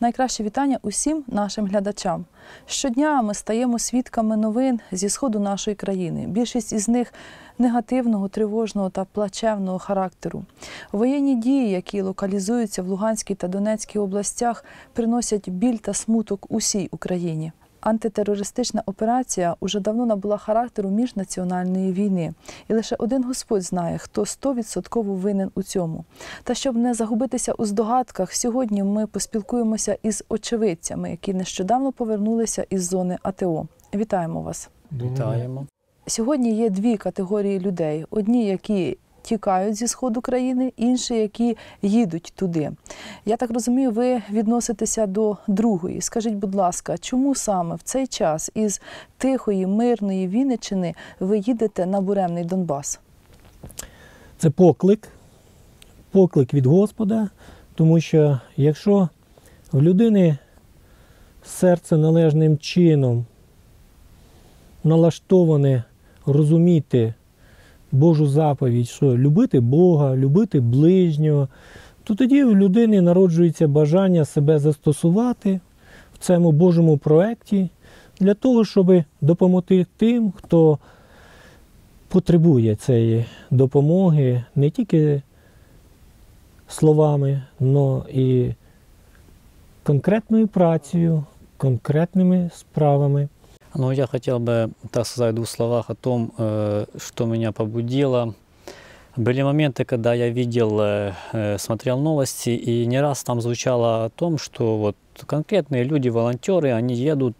Найкраще вітання усім нашим глядачам. Щодня ми стаємо свідками новин зі сходу нашої країни. Більшість із них негативного, тривожного та плачевного характеру. Воєнні дії, які локалізуються в Луганській та Донецькій областях, приносять біль та смуток усій Україні. Антитерористична операція уже давно набула характеру міжнаціональної війни, і лише один Господь знає, хто стовідсотково винен у цьому. Та щоб не загубитися у здогадках, сьогодні ми поспілкуємося із очевидцями, які нещодавно повернулися із зони АТО. Вітаємо вас! Вітаємо. Сьогодні є дві категорії людей: одні, які тікають зі сходу країни, інші, які їдуть туди. Я так розумію, ви відноситеся до другої. Скажіть, будь ласка, чому саме в цей час із тихої, мирної Вінниччини ви їдете на буремний Донбас? Це поклик, поклик від Господа, тому що якщо в людини серце належним чином налаштоване розуміти Божу заповідь, що любити Бога, любити ближнього, то тоді в людини народжується бажання себе застосувати в цьому Божому проєкті для того, щоб допомогти тим, хто потребує цієї допомоги не тільки словами, але і конкретною працею, конкретними справами. Ну, я хотел бы, так сказать, в двух словах о том, э, что меня побудило. Были моменты, когда я видел, э, э, смотрел новости, и не раз там звучало о том, что вот конкретные люди, волонтеры, они едут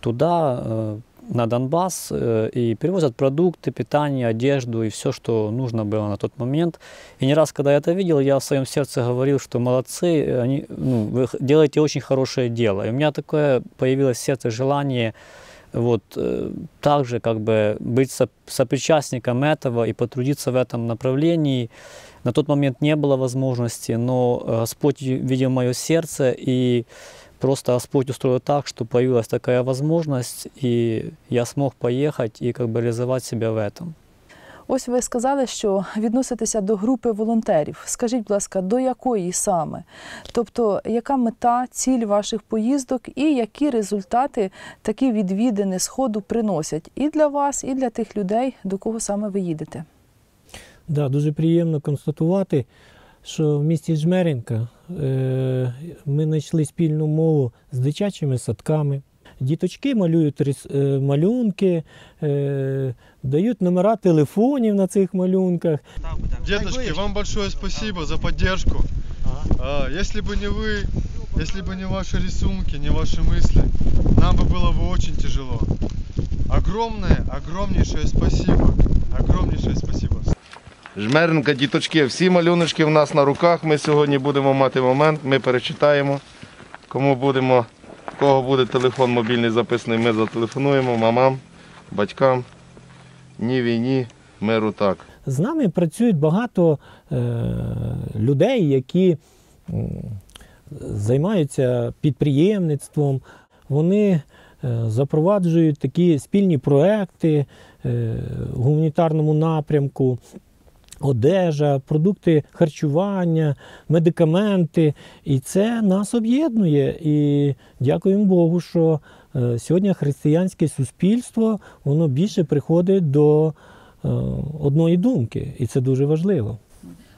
туда, на Донбасс, э, и привозят продукты, питание, одежду и все, что нужно было на тот момент. И не раз, когда я это видел, я в своем сердце говорил, что молодцы, они, ну, вы делаете очень хорошее дело. И у меня такое появилось в сердце желание вот э, также как бы быть со- сопричастником этого и потрудиться в этом направлении. На тот момент не было возможности, но э, Господь ви- видел мое сердце и просто Господь устроил так, что появилась такая возможность, и я смог поехать и как бы реализовать себя в этом. Ось ви сказали, що відноситеся до групи волонтерів. Скажіть, будь ласка, до якої саме? Тобто, яка мета, ціль ваших поїздок і які результати такі відвідини сходу приносять і для вас, і для тих людей, до кого саме ви їдете? Да, дуже приємно констатувати, що в місті Жмеринка е, ми знайшли спільну мову з дитячими садками. Діточки малюють рис- е, малюнки, е, дають номера телефонів на цих малюнках. Дедушки, вам большое спасибо за поддержку. А, Если бы не вы, если бы не ваши рисунки, не ваши мысли, нам бы было бы очень тяжело. Огромное, огромнейшее спасибо. Огромнейшее спасибо. Жмеренка, діточки, всі малюночки в нас на руках. Ми сьогодні будемо мати момент, ми перечитаємо. Кому будемо, кого буде телефон мобільний записаний, ми зателефонуємо мамам, батькам. Ні війні, миру так. З нами працюють багато е, людей, які займаються підприємництвом. Вони е, запроваджують такі спільні проекти е, в гуманітарному напрямку. Одежа, продукти харчування, медикаменти. І це нас об'єднує. І дякуємо Богу, що е, сьогодні християнське суспільство воно більше приходить до е, одної думки, і це дуже важливо.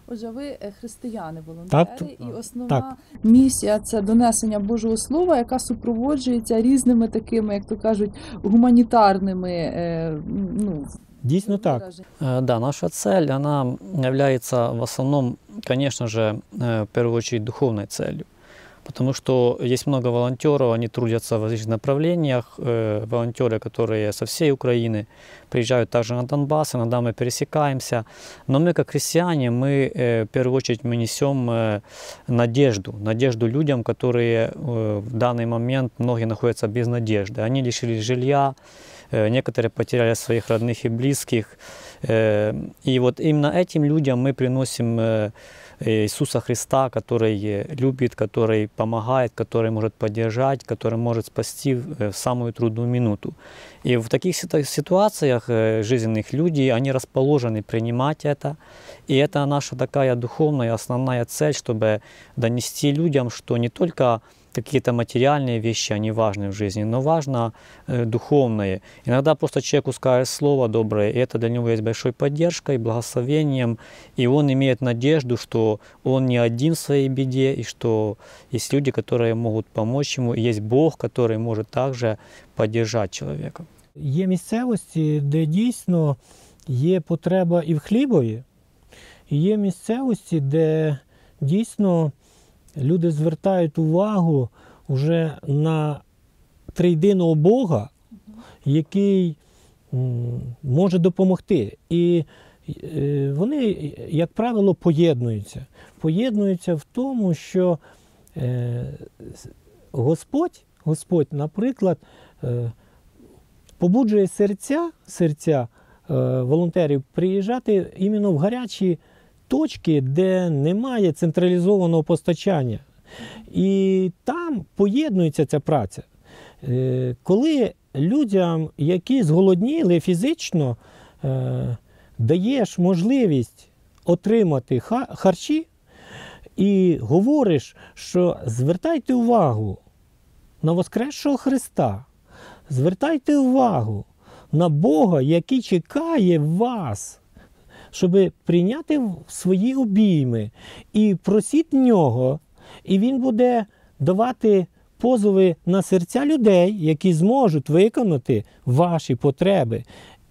Отже, ви християни, волонтери, Так, і основна Так. місія це донесення Божого Слова, яка супроводжується різними такими, як то кажуть, гуманітарними е, ну, Дійсно так. вираженнями. Э, Да, наша цель, она является в основном, конечно же, э, в первую очередь духовной целью. Потому что есть много волонтеров, они трудятся в различных направлениях. Э, Волонтеры, которые со всей Украины приезжают также на Донбасс, иногда мы пересекаемся. Но мы, как христиане, мы э, в первую очередь мы несем э, надежду. Надежду людям, которые э, в данный момент, многие находятся без надежды. Они лишились жилья, э, некоторые потеряли своих родных и близких. Э, И вот именно этим людям мы приносим э, э, Иисуса Христа, который э, любит, который помогает, который может поддержать, который может спасти в в самую трудную минуту. И в таких ситу- ситуациях э, жизненных люди, они расположены принимать это. И это наша такая духовная основная цель, чтобы донести людям, что не только какие-то материальные вещи, они важны в жизни, но важно э, духовное. Иногда просто человеку скажешь слово доброе, и это для него есть большой поддержкой, благословением, и он имеет надежду, что он не один в своей беде, и что есть люди, которые могут помочь ему, и есть Бог, который может также поддержать человека. Є місцевості, де дійсно є потреба і в хлібові, і є місцевості, де дійсно люди звертають увагу вже на трийдиного Бога, який може допомогти. І е, вони, як правило, поєднуються. Поєднуються в тому, що е, Господь, Господь, наприклад, е, побуджує серця, серця волонтерів приїжджати іменно в гарячі точки, де немає централізованого постачання. І там поєднується ця праця. Е, Коли людям, які зголодніли фізично, е, даєш можливість отримати харчі, і говориш, що звертайте увагу на Воскресшого Христа, звертайте увагу на Бога, який чекає вас, щоб прийняти свої обійми і просіть нього, і Він буде давати позови на серця людей, які зможуть виконати ваші потреби.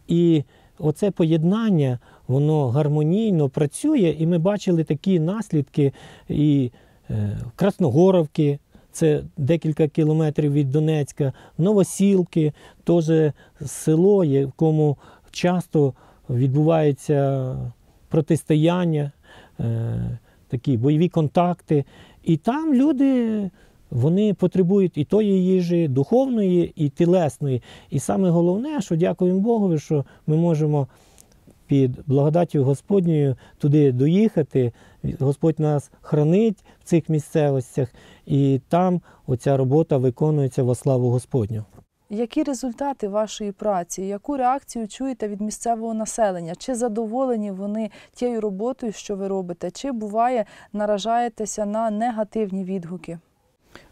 І оце поєднання, воно гармонійно працює, і ми бачили такі наслідки і е, Красногоровки, це декілька кілометрів від Донецька, Новосілки, теж село, в якому часто відбуваються протистояння, е, такі бойові контакти. І там люди вони потребують і тої їжі, духовної, і тілесної. І саме головне, що дякуємо Богові, що ми можемо під благодаттю Господньою туди доїхати. Господь нас хранить в цих місцевостях, і там оця робота виконується во славу Господню. Які результати вашої праці? Яку реакцію чуєте від місцевого населення? Чи задоволені вони тією роботою, що ви робите? Чи буває наражаєтеся на негативні відгуки?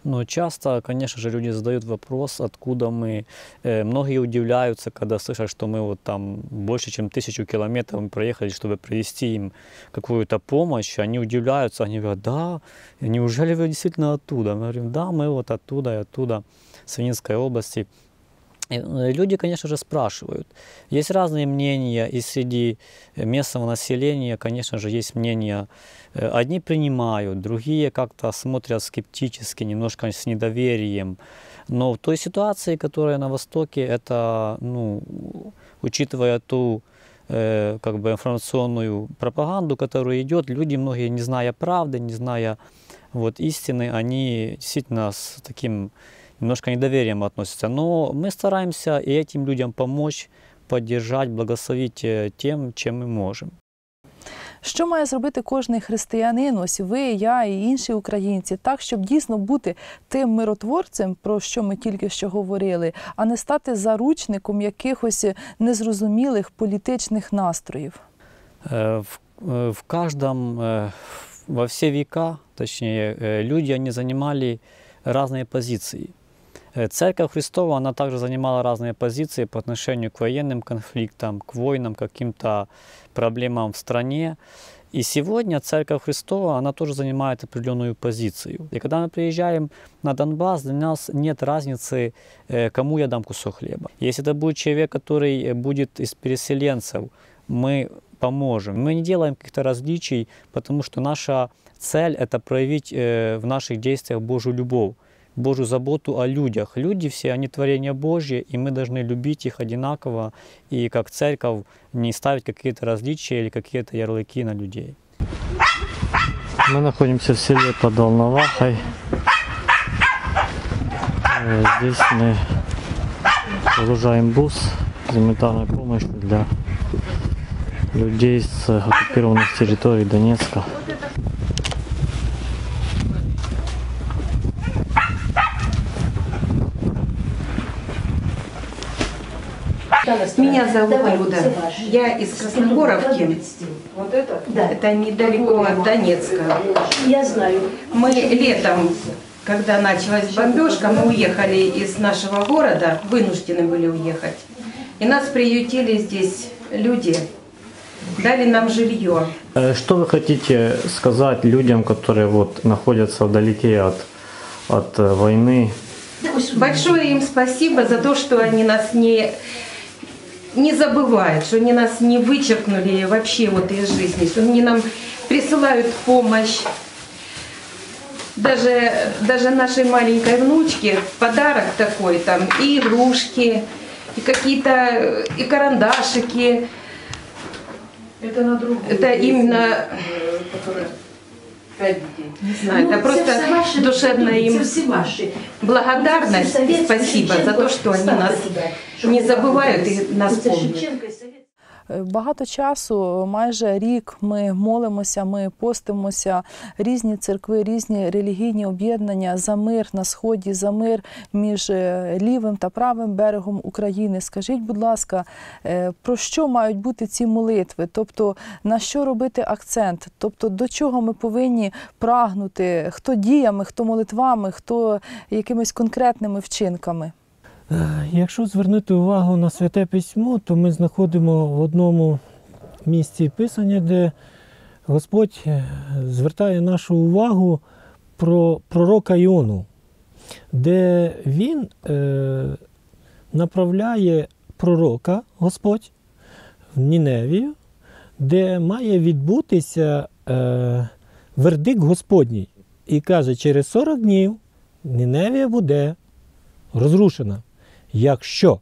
Но часто, конечно же, люди задают вопрос, откуда мы. Э, Многие удивляются, когда слышат, что мы вот там больше, чем тысячу километров мы проехали, чтобы привезти им какую-то помощь. Они удивляются, они говорят, да, неужели вы действительно оттуда? Мы говорим, да, мы вот оттуда и оттуда, с Винницкой области. Э, Люди, конечно же, спрашивают. Есть разные мнения, и среди местного населения, конечно же, есть мнения. э, Одни принимают, другие как-то смотрят скептически, немножко с недоверием. Но в той ситуации, которая на Востоке, это, ну, учитывая ту э, как бы информационную пропаганду, которая идет, люди многие, не зная правды, не зная вот, истины, они действительно с таким немножко недоверием относятся. Но мы стараемся и этим людям помочь, поддержать, благословить э, тем, чем мы можем. Що має зробити кожний християнин, ось ви, я і інші українці, так, щоб дійсно бути тим миротворцем, про що ми тільки що говорили, а не стати заручником якихось незрозумілих політичних настроїв? Э, В, э, в каждом, э, во все века, точнее, э, люди, они занимали разные позиции. Э, Церковь Христова, она также занимала разные позиции по отношению к военным конфликтам, к войнам, к каким-то проблемам в стране. И сегодня Церковь Христова, она тоже занимает определенную позицию. И когда мы приезжаем на Донбасс, для нас нет разницы, э, кому я дам кусок хлеба. Если это будет человек, который э, будет из переселенцев, мы поможем. Мы не делаем каких-то различий, потому что наша цель – это проявить в наших действиях Божью любовь, Божью заботу о людях. Люди все, они творения Божьи, и мы должны любить их одинаково, и как церковь не ставить какие-то различия или какие-то ярлыки на людей. Мы находимся в селе под Волновахой. Э, Здесь мы загружаем бус с гуманитарной помощью для людей с оккупированных территорий Донецка. Меня зовут Люда. Я из Красногоровки. Вот это? Да. Это недалеко от Донецка. Я знаю. Мы летом, когда началась бомбежка, мы уехали из нашего города, вынуждены были уехать. И нас приютили здесь люди, дали нам жилье. Э, Что вы хотите сказать людям, которые вот находятся вдалеке от, от э, войны? Большое им спасибо за то, что они нас не, не забывают, что они нас не вычеркнули вообще вот из жизни, что они нам присылают помощь. Даже, даже нашей маленькой внучке подарок такой, там и игрушки, и какие-то и карандашики. Это на другую. Это именно, которая пять детей. не знаю, это просто душевная им Це всі ваші. благодарность и спасибо за то, что они нас не забывают и нас помнят. Шевченко і совєтські. Е, Багато часу, майже рік, ми молимося, ми постимося, різні церкви, різні релігійні об'єднання за мир на сході, за мир між е, лівим та правим берегом України. Скажіть, будь ласка, е, про що мають бути ці молитви? Тобто на що робити акцент? Тобто до чого ми повинні прагнути? Хто діями, хто молитвами, хто якимись конкретними вчинками? Е, Якщо звернути увагу на святе письмо, то ми знаходимо в одному місці писання, де Господь е, звертає нашу увагу про пророка Іону, де він е, направляє пророка Господь в Ніневію, де має відбутися е, вердикт Господній. І каже, через 40 днів Ніневія буде розрушена. Якщо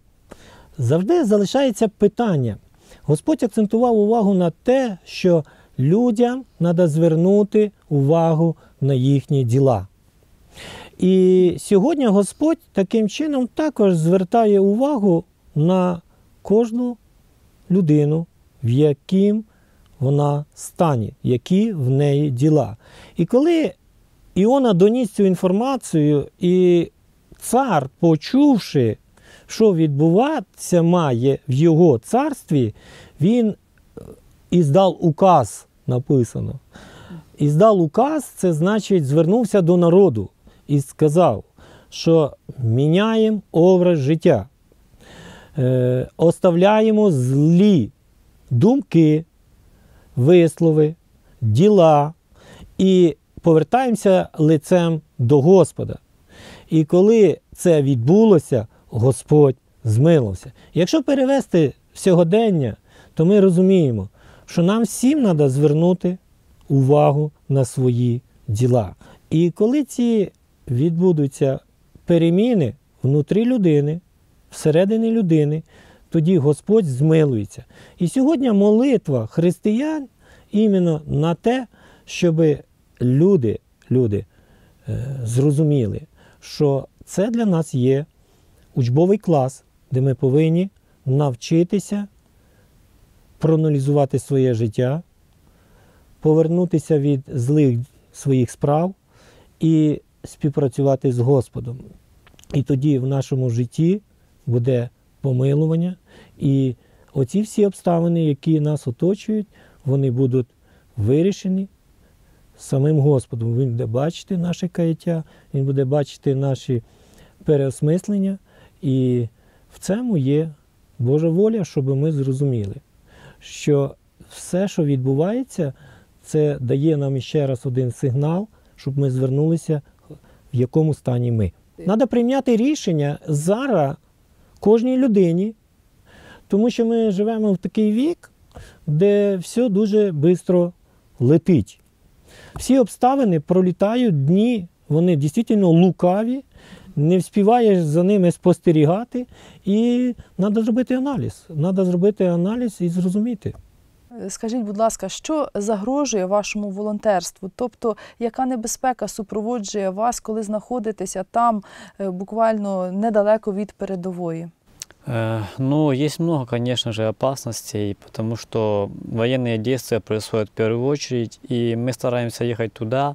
завжди залишається питання. Господь акцентував увагу на те, що людям треба звернути увагу на їхні діла. І сьогодні Господь таким чином також звертає увагу на кожну людину, в яким вона стані, які в неї діла. І коли Іона доніс цю інформацію, і цар, почувши, що відбуватися має в його царстві, він е, іздав указ, написано. Іздав указ, це значить звернувся до народу і сказав, що міняємо образ життя, е, оставляємо злі думки, вислови, діла і повертаємося лицем до Господа. І коли це відбулося, Господь змилився. Якщо перевести сьогодення, то ми розуміємо, що нам всім треба звернути увагу на свої діла. І коли ці відбудуться переміни внутрі людини, всередині людини, тоді Господь змилується. І сьогодні молитва християн іменно на те, щоб люди, люди е, зрозуміли, що це для нас є учбовий клас, де ми повинні навчитися проаналізувати своє життя, повернутися від злих своїх справ і співпрацювати з Господом. І тоді в нашому житті буде помилування, і оці всі обставини, які нас оточують, вони будуть вирішені самим Господом. Він буде бачити наше каяття, Він буде бачити наші переосмислення, і в цьому є Божа воля, щоб ми зрозуміли, що все, що відбувається, це дає нам ще раз один сигнал, щоб ми звернулися, в якому стані ми. Треба прийняти рішення зараз кожній людині, тому що ми живемо в такий вік, де все дуже швидко летить. Всі обставини пролітають дні, вони дійсно лукаві, не вспіваєш за ними спостерігати, і треба зробити аналіз. Треба зробити аналіз і зрозуміти. Скажіть, будь ласка, що загрожує вашому волонтерству? Тобто, яка небезпека супроводжує вас, коли знаходитеся там е, буквально недалеко від передової? Э, Ну, есть много, конечно же, опасностей, потому что военные действия происходят в первую очередь, и мы стараемся ехать туда, э,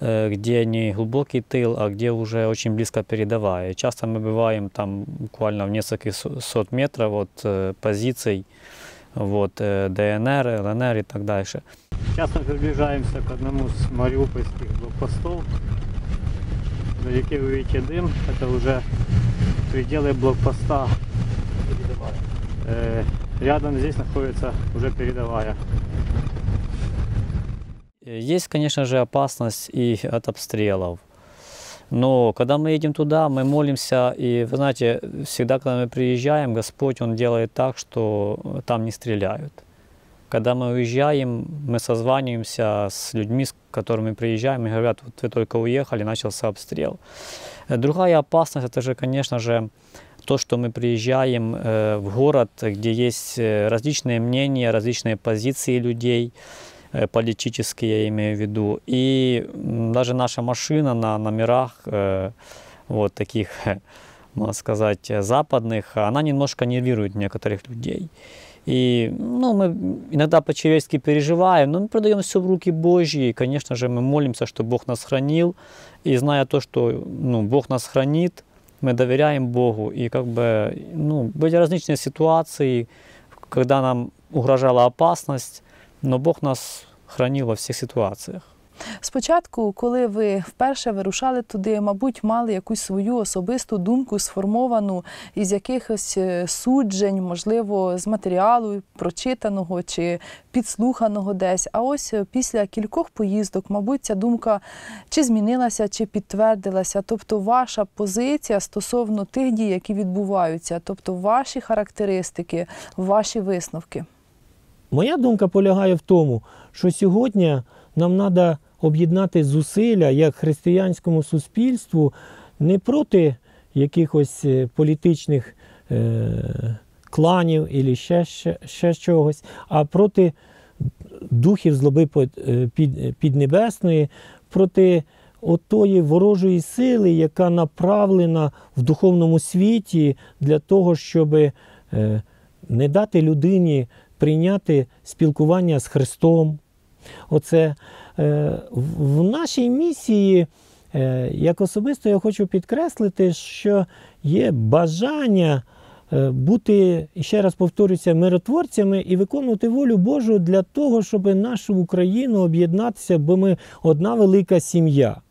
где не глубокий тыл, а где уже очень близко передовая. И часто мы бываем там буквально в нескольких со- сот метров от э, позиций вот, э, ДНР, ЛНР и так дальше. Сейчас мы приближаемся к одному из мариупольских блокпостов. Вдалеке вы видите дым, это уже пределы блокпоста. Э, рядом здесь находится уже передовая. Есть, конечно же, опасность и от обстрелов. Но когда мы едем туда, мы молимся, и вы знаете, всегда, когда мы приезжаем, Господь, Он делает так, что там не стреляют. Когда мы уезжаем, мы созваниваемся с людьми, с которыми приезжаем, и говорят, вот вы только уехали, начался обстрел. Другая опасность, это же, конечно же, то, что мы приезжаем э, в город, где есть э, различные мнения, различные позиции людей, политические, я имею в виду. И м, даже наша машина на номерах э, вот таких, можно сказать, э, западных, она немножко нервирует некоторых людей. И ну, мы иногда по-человечески переживаем, но мы продаем все в руки Божьи. И, конечно же, мы молимся, что Бог нас хранил. И зная то, что ну, Бог нас хранит, мы доверяем Богу. И как бы, ну, были различные ситуации, когда нам угрожала опасность, но Бог нас хранил во всех ситуациях. Спочатку, коли ви вперше вирушали туди, мабуть, мали якусь свою особисту думку, сформовану із якихось е, суджень, можливо, з матеріалу прочитаного чи підслуханого десь. А ось е, після кількох поїздок, мабуть, ця думка чи змінилася, чи підтвердилася. Тобто, ваша позиція стосовно тих дій, які відбуваються, тобто ваші характеристики, ваші висновки. Моя думка полягає в тому, що сьогодні нам треба об'єднати зусилля як християнському суспільству не проти якихось е, політичних е, кланів або ще, ще, ще чогось, а проти духів злоби е, під, піднебесної, проти отої ворожої сили, яка направлена в духовному світі для того, щоб не дати людині прийняти спілкування з Христом. Оце е, в нашій місії, е, як особисто, я хочу підкреслити, що є бажання е, бути, ще раз повторюся, миротворцями і виконувати волю Божу для того, щоб нашу Україну об'єднатися, бо ми одна велика сім'я.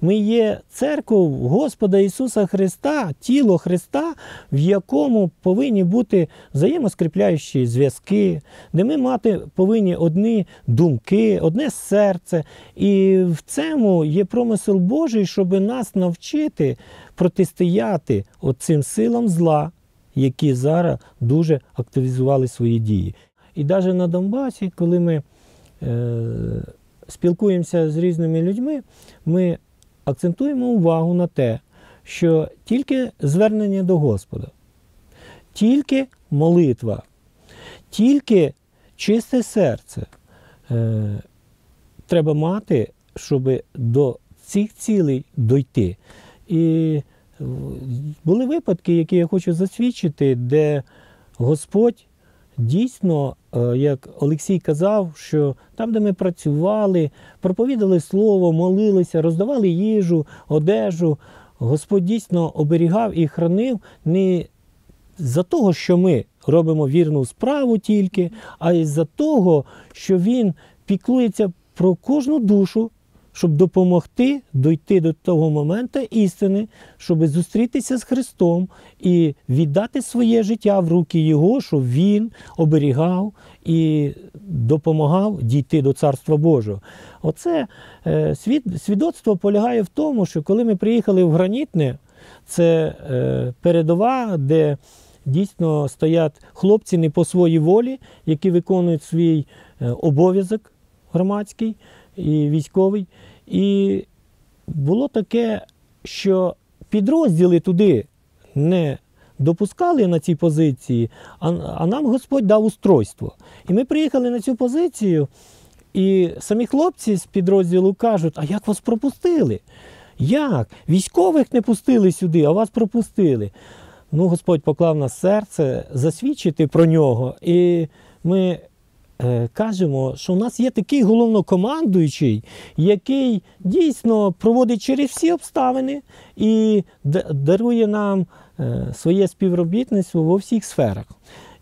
Ми є церков Господа Ісуса Христа, тіло Христа, в якому повинні бути взаємоскріпляючі зв'язки, де ми мати повинні одні думки, одне серце. І в цьому є промисел Божий, щоб нас навчити протистояти оцим силам зла, які зараз дуже активізували свої дії. І навіть на Донбасі, коли ми е, спілкуємося з різними людьми, ми акцентуємо увагу на те, що тільки звернення до Господа, тільки молитва, тільки чисте серце е, треба мати, щоб до цих цілей дойти. І були випадки, які я хочу засвідчити, де Господь дійсно, е, як Олексій казав, що там, де ми працювали, проповідали слово, молилися, роздавали їжу, одежу, Господь дійсно оберігав і хранив не за того, що ми робимо вірну справу тільки, а й за того, що Він піклується про кожну душу, щоб допомогти дойти до того моменту істини, щоб зустрітися з Христом і віддати своє життя в руки Його, щоб Він оберігав і допомагав дійти до Царства Божого. Оце е, свідоцтво полягає в тому, що коли ми приїхали в Гранітне, це е, передова, де дійсно стоять хлопці не по своїй волі, які виконують свій е, обов'язок громадський і військовий. І було таке, що підрозділи туди не допускали на ці позиції, а, а нам Господь дав устройство. І ми приїхали на цю позицію, і самі хлопці з підрозділу кажуть: а як вас пропустили? Як? Військових не пустили сюди, а вас пропустили. Ну, Господь поклав на серце засвідчити про нього. І ми кажемо, що у нас є такий головнокомандуючий, який дійсно проводить через всі обставини і дарує нам е, своє співробітництво во всіх сферах.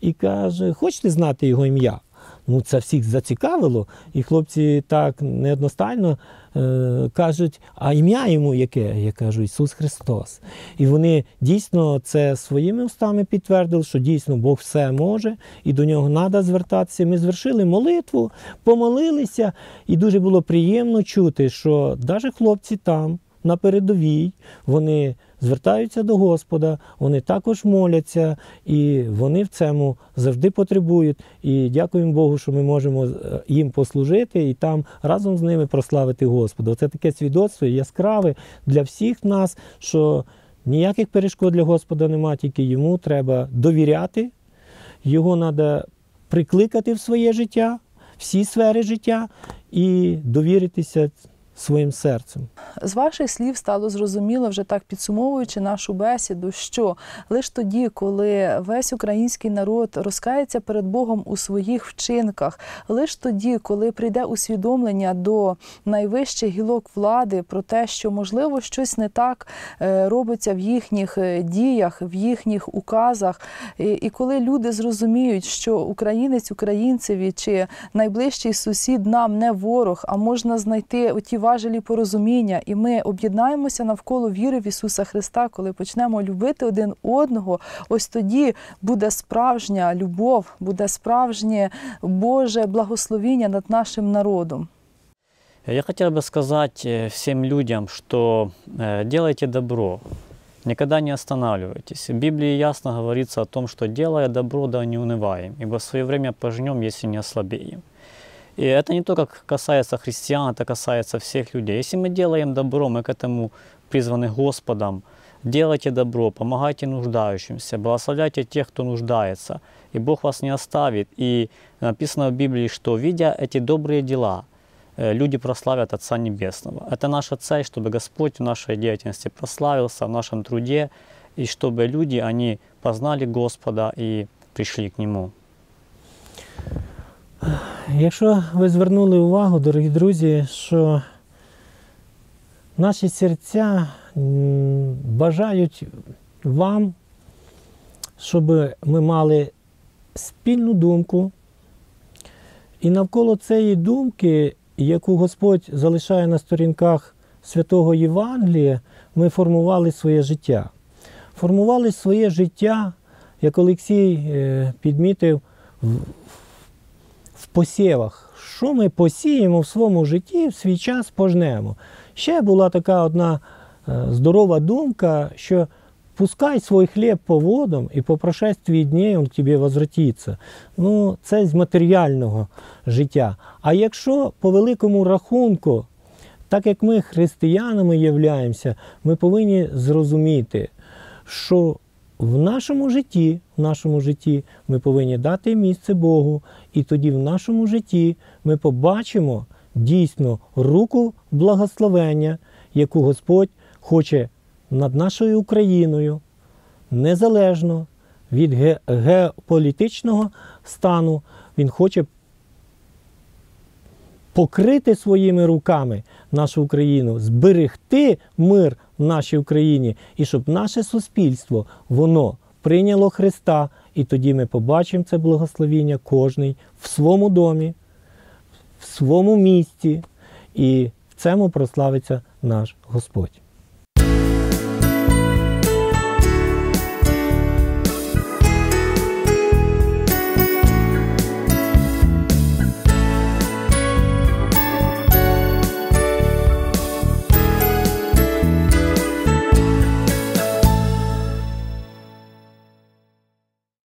І каже: хочете знати його ім'я? Ну, це всіх зацікавило, і хлопці так неодностально е, кажуть, а ім'я йому яке? Я кажу, Ісус Христос. І вони дійсно це своїми устами підтвердили, що дійсно Бог все може, і до нього треба звертатися. Ми звершили молитву, помолилися, і дуже було приємно чути, що навіть хлопці там, на передовій, вони звертаються до Господа, вони також моляться, і вони в цьому завжди потребують. І дякуємо Богу, що ми можемо е, їм послужити і там разом з ними прославити Господа. Це таке свідоцтво яскраве для всіх нас, що ніяких перешкод для Господа нема, тільки йому треба довіряти, його треба прикликати в своє життя, всі сфери життя і довіритися своїм серцем. З ваших слів стало зрозуміло, вже так підсумовуючи нашу бесіду, що лише тоді, коли весь український народ розкається перед Богом у своїх вчинках, лише тоді, коли прийде усвідомлення до найвищих гілок влади про те, що можливо щось не так е, робиться в їхніх е, діях, в їхніх указах, і, коли люди зрозуміють, що українець українцеві чи найближчий сусід нам не ворог, а можна знайти оті важелі порозуміння, і ми об'єднаємося навколо віри в Ісуса Христа, коли почнемо любити один одного, ось тоді буде справжня любов, буде справжнє Боже благословіння над нашим народом. Я хотел бы сказать э, всем людям, что э, делайте добро, никогда не останавливайтесь. В Библии ясно говорится о том, что делая добро, да не унываем, ибо в свое время пожнем, если не ослабеем. И это не только касается христиан, это касается всех людей. Если мы делаем добро, мы к этому призваны Господом. Делайте добро, помогайте нуждающимся, благословляйте тех, кто нуждается, и Бог вас не оставит. И написано в Библии, что, видя эти добрые дела, э, люди прославят Отца Небесного. Это наша цель, чтобы Господь в нашей деятельности прославился, в нашем труде, и чтобы люди, они познали Господа и пришли к Нему. Якщо ви звернули увагу, дорогі друзі, що наші серця бажають вам, щоб ми мали спільну думку, і навколо цієї думки, яку Господь залишає на сторінках святого Євангелія, ми формували своє життя. Формували своє життя, як Олексій е, підмітив, в- посівах. Що ми посіємо в своєму житті, в свій час пожнемо. Ще була така одна е, здорова думка, що пускай свій хліб по водам, і по прошествии днів він тобі возвратиться. Ну, це з матеріального життя. А якщо по великому рахунку, так як ми християнами являємося, ми повинні зрозуміти, що в нашому житті, в нашому житті ми повинні дати місце Богу, і тоді в нашому житті ми побачимо дійсно руку благословення, яку Господь хоче над нашою Україною, незалежно від ге- геополітичного стану. Він хоче покрити своїми руками нашу Україну, зберегти мир в нашій Україні, і щоб наше суспільство воно прийняло Христа, і тоді ми побачимо це благословіння кожний в своєму домі, в своєму місті, і в цьому прославиться наш Господь.